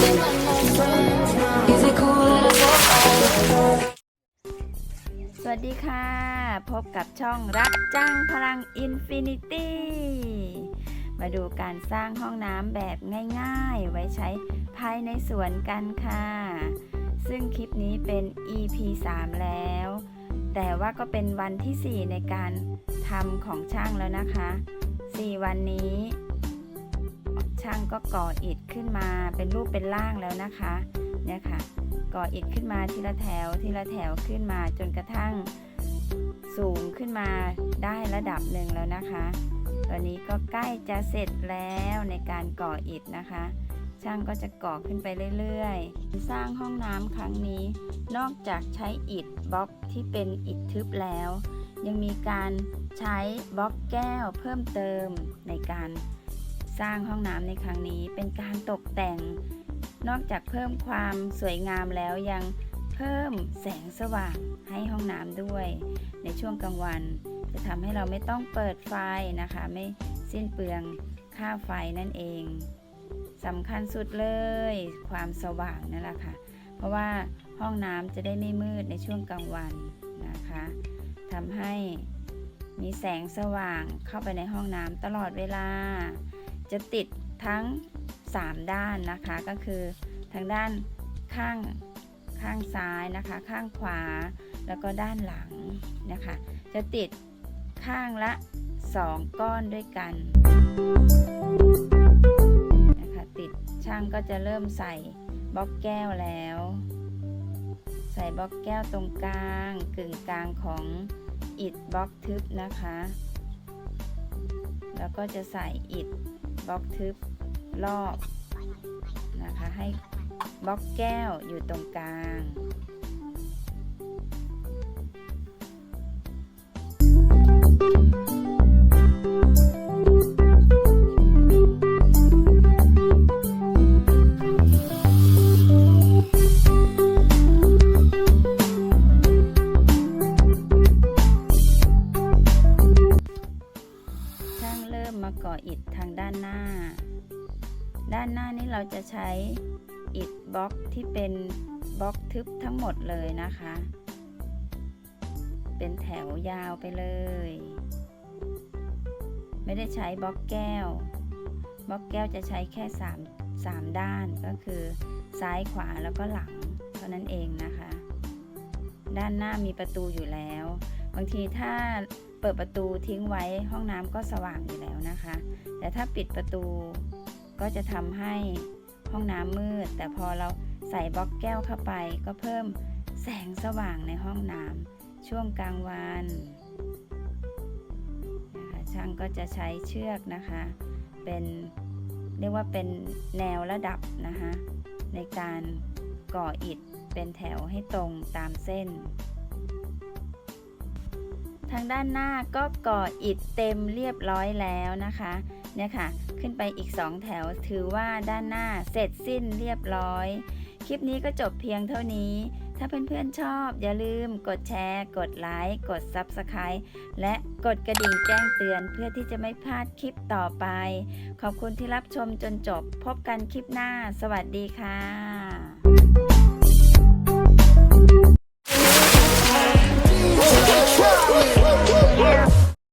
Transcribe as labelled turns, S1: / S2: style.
S1: สวัสดีค่ะ พบกับช่องรักจังพลังอินฟินิตี้มาดูการสร้างห้องน้ำแบบง่ายๆ ไว้ใช้ภายในสวนกันค่ะ ซึ่งคลิปนี้เป็น EP 3 แล้ว แต่ว่าก็เป็นวันที่ 4 ในการทำของช่างแล้วนะคะ 4 วันนี้ ช่างก็ก่ออิฐขึ้นมาเป็นรูปเป็นร่างแล้วนะคะเนี่ยค่ะ ก่ออิฐขึ้นมาทีละแถวทีละแถวขึ้นมาจนกระทั่งสูงขึ้นมาได้ระดับหนึ่งแล้วนะคะตอนนี้ก็ใกล้จะเสร็จแล้วในการก่ออิฐนะคะ ช่างก็จะก่อขึ้นไปเรื่อยๆ สร้างห้องน้ำครั้งนี้ นอกจากใช้อิฐบล็อกที่เป็นอิฐทึบแล้ว ยังมีการใช้บล็อกแก้วเพิ่มเติมในการ สร้างห้องน้ำในครั้งนี้ เป็นการตกแต่ง นอกจากเพิ่มความสวยงามแล้วยังเพิ่มแสงสว่างให้ห้องน้ำด้วย ในช่วงกลางวัน จะทำให้เราไม่ต้องเปิดไฟนะคะ ไม่สิ้นเปลืองค่าไฟนั่นเองสำคัญสุดเลย ความสว่างนั่นแหละค่ะ เพราะว่าห้องน้ำจะได้ไม่มืดในช่วงกลางวันนะคะทำให้มีแสงสว่างเข้าไปในห้องน้ำตลอดเวลา จะติดทั้ง 3 ด้านนะคะก็คือทางด้านข้างข้างซ้ายนะคะ ข้างขวาแล้วก็ด้านหลังนะคะ จะติดข้างละ 2 ก้อนด้วยกันนะคะติดช่างก็จะเริ่มใส่บล็อกแก้วแล้ว ใส่บล็อกแก้วตรงกลางกึ่งกลางของอิฐบล็อกทึบนะคะ แล้วก็จะใส่อิฐ บล็อกทึบรอบนะคะให้บล็อกแก้วอยู่ตรงกลางช่า ทางด้านหน้า ด้านหน้านี้เราจะใช้อิฐบล็อกที่เป็นบล็อกทึบทั้งหมดเลยนะคะ เป็นแถวยาวไปเลย ไม่ได้ใช้บล็อกแก้ว บล็อกแก้วจะใช้แค่3 3ด้านก็คือ ซ้ายขวาแล้วก็หลัง เท่านั้นเองนะคะ ด้านหน้ามีประตูอยู่แล้ว บางทีถ้าเปิดประตูทิ้งไว้ห้องน้ำก็สว่างอยู่แล้วนะคะ แต่ถ้าปิดประตูก็จะทำให้ห้องน้ำมืด แต่พอเราใส่บล็อกแก้วเข้าไป ก็เพิ่มแสงสว่างในห้องน้ำช่วงกลางวันนะคะช่างก็จะใช้เชือกนะคะ เป็นเรียกว่าเป็นแนวระดับนะคะในการก่ออิฐ เป็นแถวให้ตรงตามเส้น ทางด้านหน้าก็ก่ออิฐเต็มเรียบร้อยแล้วนะคะ เนี่ยค่ะ ขึ้นไปอีก 2 แถวถือว่าด้านหน้าเสร็จสิ้นเรียบร้อย คลิปนี้ก็จบเพียงเท่านี้ถ้าเพื่อนๆชอบอย่าลืมกดแชร์ กดไลค์ กด Subscribe และกดกระดิ่งแจ้งเตือนเพื่อที่จะไม่พลาดคลิปต่อไป ขอบคุณที่รับชมจนจบ พบกันคลิปหน้า สวัสดีค่ะ